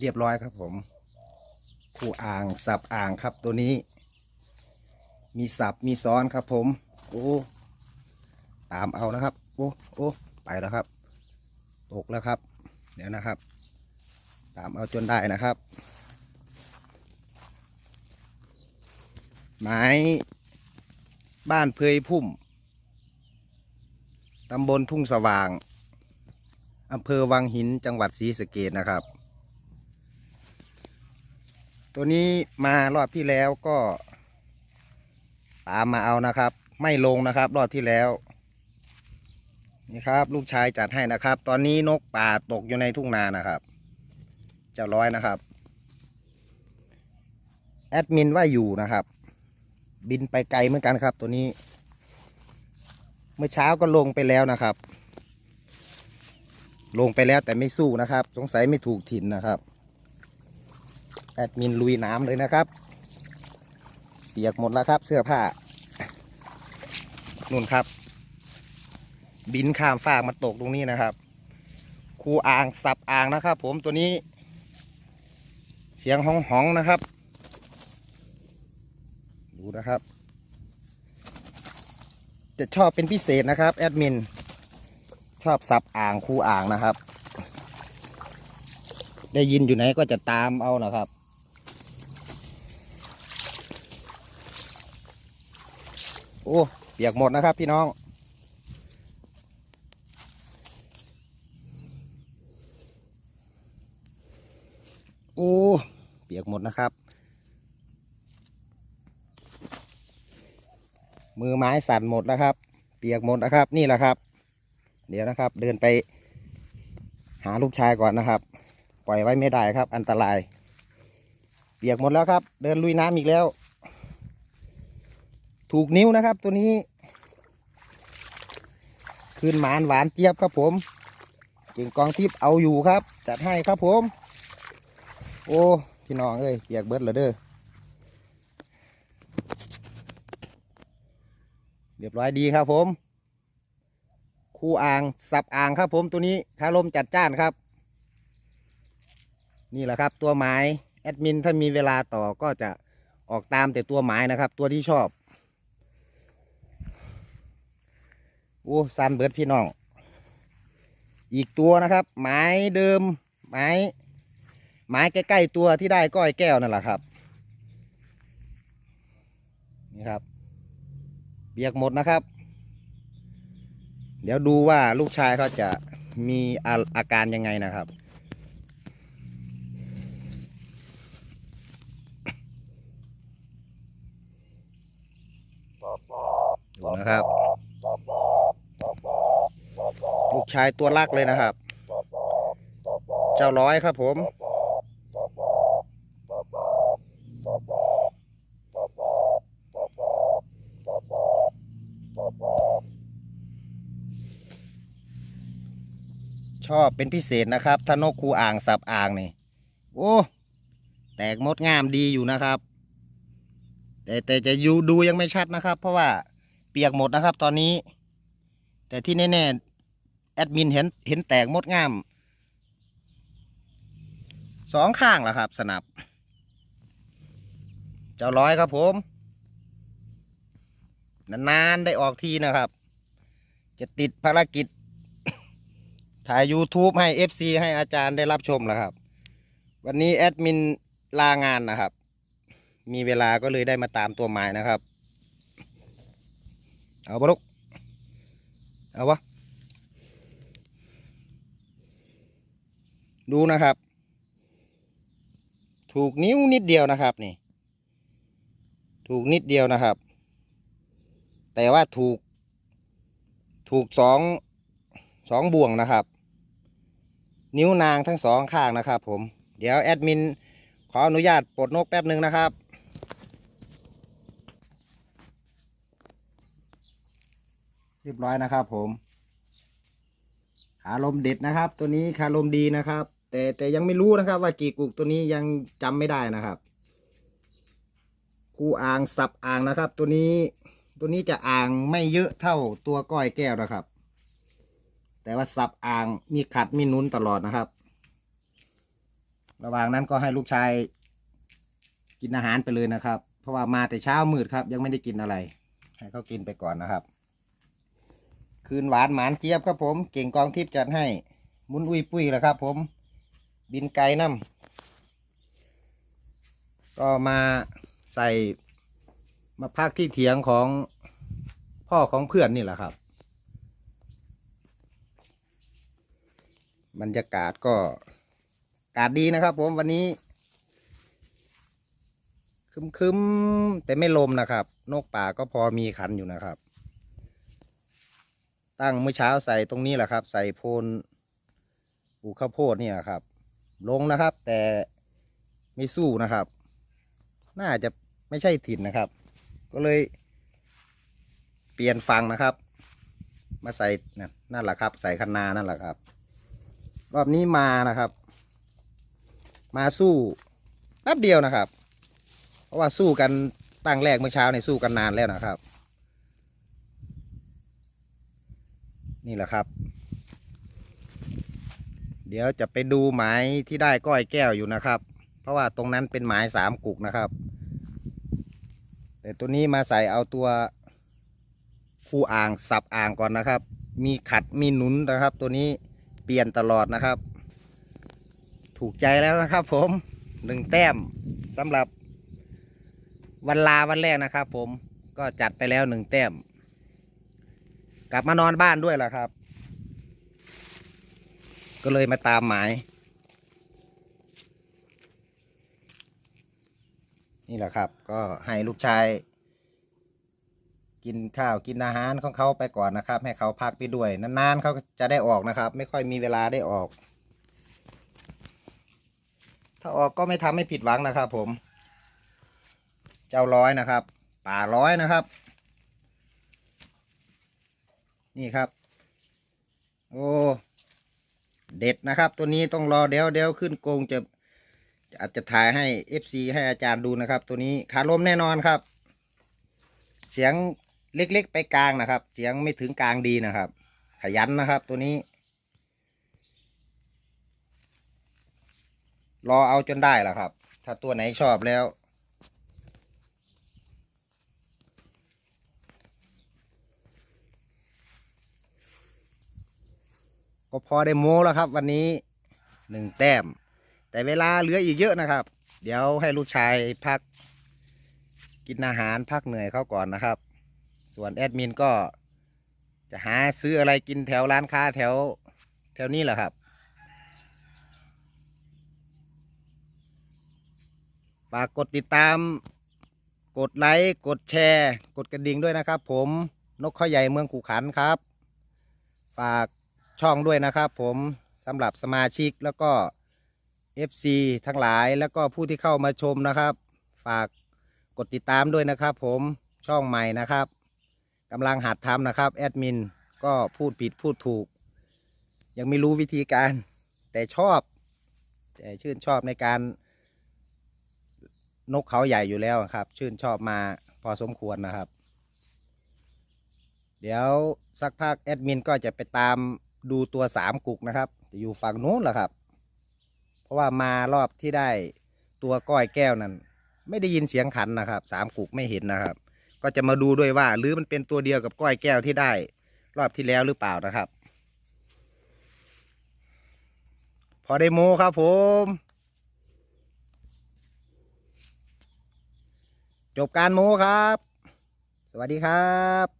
เรียบร้อยครับผมคู่อ่างสับอ่างครับตัวนี้ มีสับมีซ้อนครับผม โอ้ตามเอานะครับ โอ้โอ้ไปแล้วครับ ตกแล้วครับ เดี๋ยวนะครับ ตามเอาจนได้นะครับหมายบ้านเพยพุ่มตำบลทุ่งสว่างอำเภอวังหินจังหวัดศรีสะเกดนะครับ ตัวนี้มารอบที่แล้วก็ตามมาเอานะครับ ไม่ลงนะครับ รอบที่แล้ว นี่ครับ ลูกชายจัดให้นะครับ ตอนนี้นกป่าตกอยู่ในทุ่งนานะครับ เจ้าร้อยนะครับ แอดมินว่าอยู่นะครับ บินไปไกลเหมือนกันครับ ตัวนี้ เมื่อเช้าก็ลงไปแล้วนะครับ ลงไปแล้วแต่ไม่สู้นะครับ สงสัยไม่ถูกถิ่นนะครับ แอดมินลุยน้ำเลยนะครับ เปียกหมดแล้วครับเสื้อผ้านู่นครับ บินข้ามฟากมาตกตรงนี้นะครับ คูอ่างสับอ่างนะครับ ผมตัวนี้ เสียงห้องห้องนะครับ ดูนะครับ จะชอบเป็นพิเศษนะครับแอดมิน ชอบสับอ่างคูอ่างนะครับได้ยินอยู่ไหนก็จะตามเอานะครับ อ้เปียกหมดนะครับพี่น้อง โอ้เปียกหมดนะครับ มือไม้สั่นหมดแล้วครับ เปียกหมดนะครับนี่แหละครับ เดี๋ยวนะครับ เดินไป หาลูกชายก่อนนะครับ ปล่อยไว้ไม่ได้ครับ อันตราย เปียกหมดแล้วครับ เดินลุยน้ำอีกแล้ว ถูกนิ้วนะครับ ตัวนี้คืนหมานหวานเจี๊ยบครับผม เก่งกองทิพย์เอาอยู่ครับ จัดให้ครับผม โอ้พี่น้องเอ้ยเปียกเบิดเลยเด้อเรียบร้อยดีครับผม คู่อ่างสับอ่างครับผมตัวนี้คารมจัดจ้านครับ นี่แหละครับตัวหมายแอดมินถ้ามีเวลาต่อก็จะออกตามแต่ตัวหมายนะครับ ตัวที่ชอบ อ้ซันเบิร์ดพี่น้อง อีกตัวนะครับหมายเดิมหมายหมายใกล้ๆตัวที่ได้ก้อยแก้วนั่นแหละครับ นี่ครับ เบียกหมดนะครับ เดี๋ยวดูว่าลูกชายเขาจะมีอาอาการยังไงนะครับดูนะครับ ลูก ชายตัวลักเลยนะครับ เจ้าร้อยครับผม ชอบเป็นพิเศษนะครับถ้านกคูอ่างสับอ่างนี่ โอ้ แตกมดงามดีอยู่นะครับ แต่แต่จะอยู่ดูยังไม่ชัดนะครับ เพราะว่าเปียกหมดนะครับตอนนี้ แต่ที่แน่ ๆ ดมินเห็นเห็นแตกมดงามสองข้างแล้วครับ สนับ เจ้าร้อยครับผม นานๆได้ออกทีนะครับ จะติดภารกิจ ถ่าย YouTube ให้ FC ให้อาจารย์ได้รับชมแล้วครับ วันนี้แอดมินลางานนะครับ มีเวลาก็เลยได้มาตามตัวหมายนะครับ เอาปะลูกเอาวะ ดูนะครับ ถูกนิ้วนิดเดียวนะครับนี่ ถูกนิดเดียวนะครับ แต่ว่าถูก ถูกสองสองบ่วงนะครับ นิ้วนางทั้งสองข้างนะครับ ผม เดี๋ยวแอดมินขออนุญาตปลดนกแป๊บหนึ่งนะครับเรียบร้อยนะครับผม ขาลมเด็ดนะครับ ตัวนี้ขาลมดีนะครับ แต่แต่ยังไม่รู้นะครับ ว่ากี่กุกตัวนี้ยังจำไม่ได้นะครับคูอ่างสับอ่างนะครับ ตัวนี้ตัวนี้จะอ่างไม่เยอะเท่าตัวก้อยแก้วนะครับ แต่ว่าสับอ่างมีขัดมีนุนตลอดนะครับ ระหว่างนั้นก็ให้ลูกชายกินอาหารไปเลยนะครับ เพราะว่ามาแต่เช้ามืดครับ ยังไม่ได้กินอะไร ให้เขากินไปก่อนนะครับ คืนหวานหมานเจี๊ยบครับผม เก่งกองทิพย์จัดให้ มุนอุ้ยปุ้ยแล้วครับผม บินไกลน้ำก็มาใส่มาพักที่เถียงของพ่อของเพื่อนนี่แหละครับ บรรยากาศก็อากาศดีนะครับ ผมวันนี้คึมๆแต่ไม่ลมนะครับ นกป่าก็พอมีขันอยู่นะครับ ตั้งเมื่อเช้าใส่ตรงนี้แหละครับ ใส่โพนปลูกข้าวโพดนี่แหละครับ ลงนะครับ แต่ไม่สู้นะครับ น่าจะไม่ใช่ถิ่นนะครับ ก็เลย เปลี่ยนฟังนะครับ มาใส่นั่นแหละครับ ใส่คันนานั่นแหละครับ รอบนี้มานะครับ มาสู้แป๊บเดียวนะครับ เพราะว่าสู้กันตั้งแรกเมื่อเช้าเนี่ยสู้กันนานแล้วนะครับ นี่แหละครับ เดี๋ยวจะไปดูหมายที่ได้ก้อยแก้วอยู่นะครับ เพราะว่าตรงนั้นเป็นหมายสามกุกนะครับ แต่ตัวนี้มาใส่เอาตัวคู่อ่างสับอ่างก่อนนะครับ มีขัดมีหนุนนะครับ ตัวนี้เปลี่ยนตลอดนะครับ ถูกใจแล้วนะครับ ผมหนึ่งแต้มสำหรับวันลาวันแรกนะครับ ผมก็จัดไปแล้วหนึ่งแต้ม กลับมานอนบ้านด้วยล่ะครับ ก็เลยมาตามหมาย นี่แหละครับ ก็ให้ลูกชาย กินข้าวกินอาหารของเขาไปก่อนนะครับ ให้เขาพักไปด้วย นานๆเขาจะได้ออกนะครับ ไม่ค่อยมีเวลาได้ออก ถ้าออกก็ไม่ทำให้ผิดหวังนะครับ ผม เจ้าร้อยนะครับ ป่าร้อยนะครับ นี่ครับ โอ้ เด็ดนะครับ ตัวนี้ต้องรอเดี๋ยวเดี๋ยวขึ้นโกงจะอาจจะถ่ายให้ FC ให้อาจารย์ดูนะครับ ตัวนี้ขาลมแน่นอนครับ เสียงเล็กๆไปกลางนะครับ เสียงไม่ถึงกลางดีนะครับ ขยันนะครับตัวนี้ รอเอาจนได้แหละครับ ถ้าตัวไหนชอบแล้ว ก็พอได้โม้แล้วครับ วันนี้หนึ่งแต้ม แต่เวลาเหลืออีกเยอะนะครับ เดี๋ยวให้ลูกชายพัก กินอาหารพักเหนื่อยเขาก่อนนะครับ ส่วนแอดมินก็จะหาซื้ออะไรกินแถวร้านค้าแถวแถวนี้แหละครับฝากกดติดตาม กดไลค์ กดแชร์ กดกระดิ่งด้วยนะครับผม นกข้อใหญ่เมืองขู่ขันครับ ฝาก ช่องด้วยนะครับผมสำหรับสมาชิกแล้วก็ FC ทั้งหลายแล้วก็ผู้ที่เข้ามาชมนะครับ ฝากกดติดตามด้วยนะครับ ผมช่องใหม่นะครับกำลังหัดทำนะครับแอดมินก็พูดผิดพูดถูก ยังไม่รู้วิธีการ แต่ชอบแต่ชื่นชอบในการนกเขาใหญ่อยู่แล้วครับ ชื่นชอบมาพอสมควรนะครับ เดี๋ยวสักพักแอดมินก็จะไปตาม ดูตัวสามกุกนะครับ จะอยู่ฝั่งนู้นแหละครับ เพราะว่ามารอบที่ได้ตัวก้อยแก้วนั้น ไม่ได้ยินเสียงขันนะครับสามกุกไม่เห็นนะครับ ก็จะมาดูด้วยว่า หรือมันเป็นตัวเดียวกับก้อยแก้วที่ได้ รอบที่แล้วหรือเปล่านะครับ พอได้โมครับผมจบการโมครับ สวัสดีครับ